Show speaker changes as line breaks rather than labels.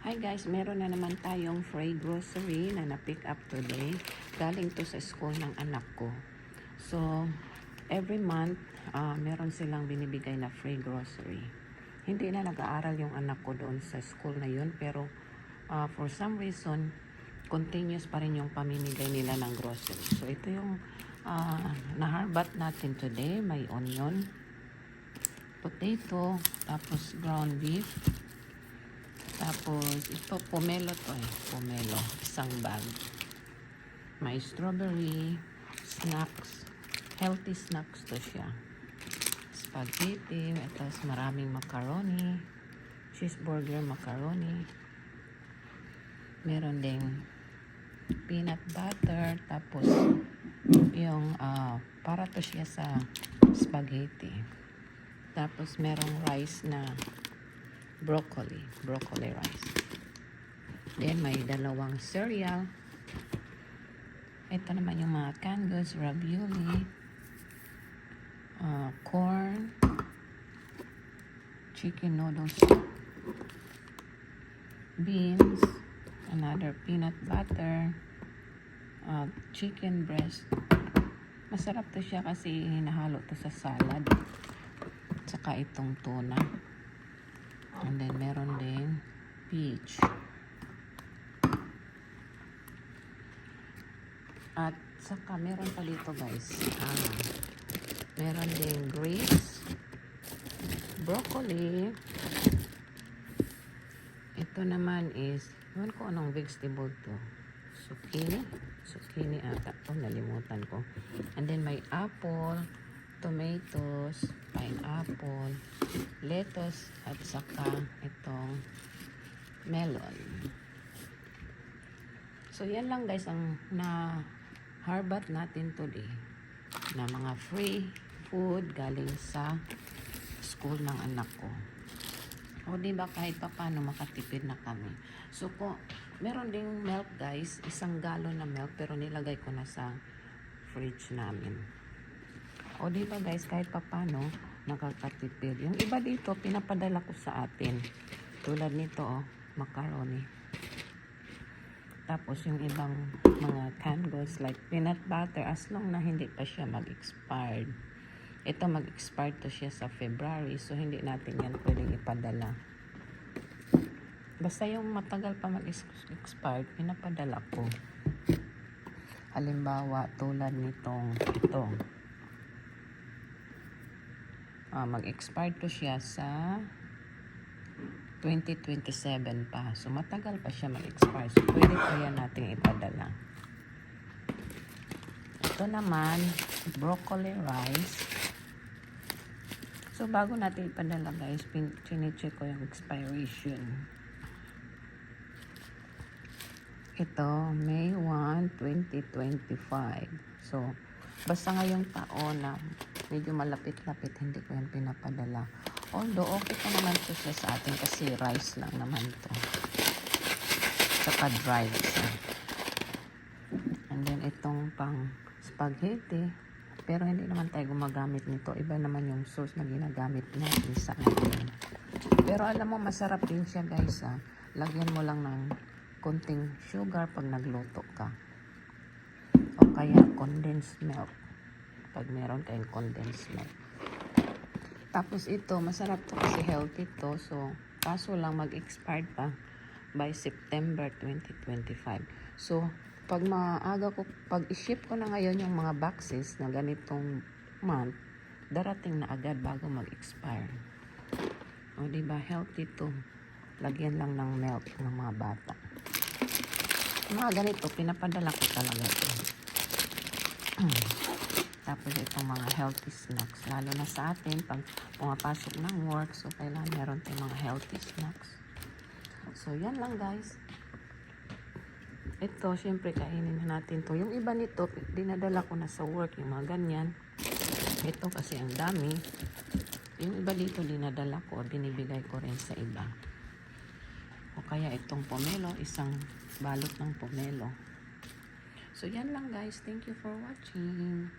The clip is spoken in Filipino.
Hi guys, meron na naman tayong free grocery na na-pick up today. Galing to sa school ng anak ko. So, every month, ah, meron silang binibigay na free grocery. Hindi na nag-aaral yung anak ko doon sa school na yun, pero ah, for some reason, continuous pa rin yung pamimigay nila ng grocery. So, ito yung ah, naharbat natin today. May onion, potato, tapos ground beef, tapos, ito, pomelo to eh. Pomelo. Isang bag. May strawberry, snacks. Healthy snacks to siya. Spaghetti, tapos maraming macaroni. Cheeseburger macaroni. Meron ding peanut butter. Tapos, yung, ah, para to siya sa spaghetti. Tapos, merong rice na broccoli, broccoli rice. Then may dalawang cereal. Ito naman yung mga canned goods, ravioli, uh, corn, chicken noodle soup, beans, another peanut butter, uh, chicken breast. Masarap to siya kasi hinahalo to sa salad. Tsaka itong tuna. And then, meron ding peach. At saka, meron pa dito guys. Ah, meron ding grapes, broccoli. Ito naman is, ewan ko anong vegetable to. Zucchini. Zucchini ata. Oh, nalimutan ko. And then, may apple, tomatoes, pineapple, lettuce, at saka itong melon. So, yan lang guys ang na harbat natin today na mga free food galing sa school ng anak ko. O di ba kahit pa paano makatipid na kami. So ko, meron ding milk guys, isang galon na milk pero nilagay ko na sa fridge namin. O di ba guys, kahit pa paano nakakatipid. Yung iba dito, pinapadala ko sa atin. Tulad nito, oh, macaroni. Tapos yung ibang mga canned goods like peanut butter, as long na hindi pa siya mag-expired. Ito mag-expired to siya sa February, so hindi natin yan pwedeng ipadala. Basta yung matagal pa mag-expired, pinapadala ko. Halimbawa, tulad nitong ito. Ah, mag-expire to siya sa 2027 pa. So, matagal pa siya mag-expire. So, pwede pa yan natin ipadala. Ito naman, broccoli rice. So, bago natin ipadala guys, chinecheck ko yung expiration. Ito, May 1, 2025. So, basta ngayong taon na medyo malapit-lapit, hindi ko yan pinapadala. Although, okay pa naman to siya sa atin kasi rice lang naman to. Saka dried siya. And then, itong pang spaghetti. Pero hindi naman tayo gumagamit nito. Iba naman yung sauce na ginagamit natin sa atin. Pero alam mo, masarap din siya guys. Ah. Lagyan mo lang ng konting sugar pag nagluto ka. Kaya condensed milk. Pag meron kayong condensed milk. Tapos ito, masarap to kasi healthy to. So, kaso lang mag-expired pa by September 2025. So, pag maaga ko, pag i-ship ko na ngayon yung mga boxes na ganitong month, darating na agad bago mag-expire. O, ba Healthy to. Lagyan lang ng milk ng mga bata. Mga ganito, pinapadala ko talaga ito. Tapos itong mga healthy snacks. Lalo na sa atin, pag pumapasok ng work, so kailangan meron tayong mga healthy snacks. So, yan lang guys. Ito, syempre, kainin na natin to. Yung iba nito, dinadala ko na sa work, yung mga ganyan. Ito kasi ang dami. Yung iba dito, dinadala ko, binibigay ko rin sa iba. O kaya itong pomelo, isang balot ng pomelo. So, yan lang guys. Thank you for watching.